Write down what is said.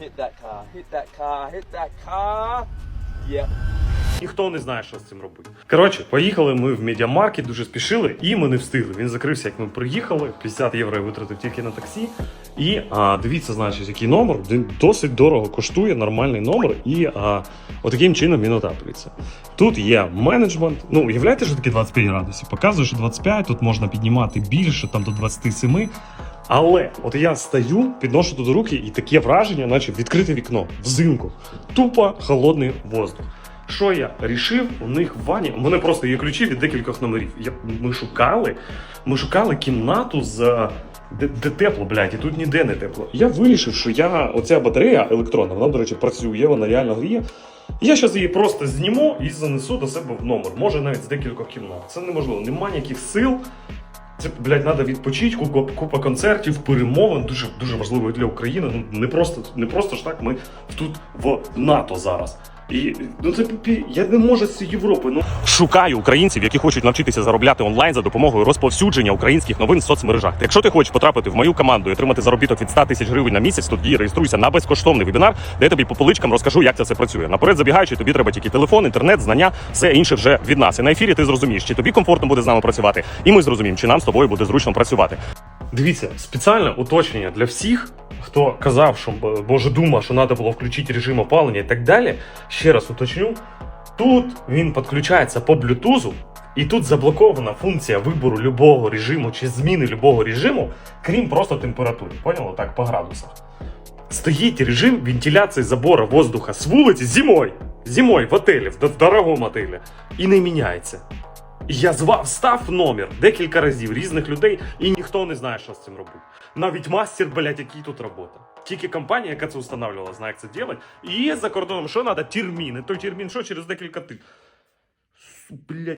Hit that car, hit that car, hit that car. Yep. Ніхто не знає, що з цим робити. Коротше, поїхали ми в медіамаркет, дуже спішили, і ми не встигли. Він закрився, як ми приїхали. 50 євро я витратив тільки на таксі. І а, дивіться, значить, який номер. Він досить дорого коштує, нормальний номер. І а, отаким чином він отаплюється. Тут є менеджмент. Ну, уявляєте, що таке 25 градусів? Показує, що 25, тут можна піднімати більше, там до 27. Але от я стою, підношу тут руки, і таке враження, наче відкрите вікно взимку. Тупо холодний воздух. Що я рішив? У них в ванні. У мене просто є ключі від декількох номерів. Я, ми шукали, ми шукали кімнату з. Де, де тепло, блядь, і тут ніде не тепло. Я вирішив, що я оця батарея електронна, вона, до речі, працює, вона реально гріє. Я зараз її просто зніму і занесу до себе в номер. Може навіть з декількох кімнат. Це неможливо. Нема ніяких сил. Це, блядь, треба відпочити, купа, купа концертів, перемовин, дуже дуже важливо для України. Ну не просто не просто ж так. Ми тут в НАТО зараз. І ну це. Я не можу з Європи. Ну Шукаю українців, які хочуть навчитися заробляти онлайн за допомогою розповсюдження українських новин в соцмережах. Якщо ти хочеш потрапити в мою команду і отримати заробіток від 100 тисяч гривень на місяць, тоді реєструйся на безкоштовний вебінар, де я тобі по поличкам розкажу, як це все працює. Наперед забігаючи, тобі треба тільки телефон, інтернет, знання, все інше вже від нас. І на ефірі ти зрозумієш, чи тобі комфортно буде з нами працювати, і ми зрозуміємо, чи нам з тобою буде зручно працювати. Дивіться, спеціальне уточнення для всіх, хто казав, що Боже дума, що треба було включити режим опалення і так далі. Ще раз уточню. Тут він підключається по блютузу, і тут заблокована функція вибору любого режиму чи зміни любого режиму, крім просто температури. Поняли? Так, по градусах. Стоїть режим вентиляції забора воздуха з вулиці зимою. Зимою в отелі, в дорогому отелі. І не міняється. Я звав, став номер декілька разів різних людей, і ніхто не знає, що з цим робити. Навіть мастер, блядь, який тут робота. Тільки компанія, яка це встановлювала, знає, як це робити. І за кордоном, що треба? Терміни. Той термін, що через декілька тижнів. Блядь.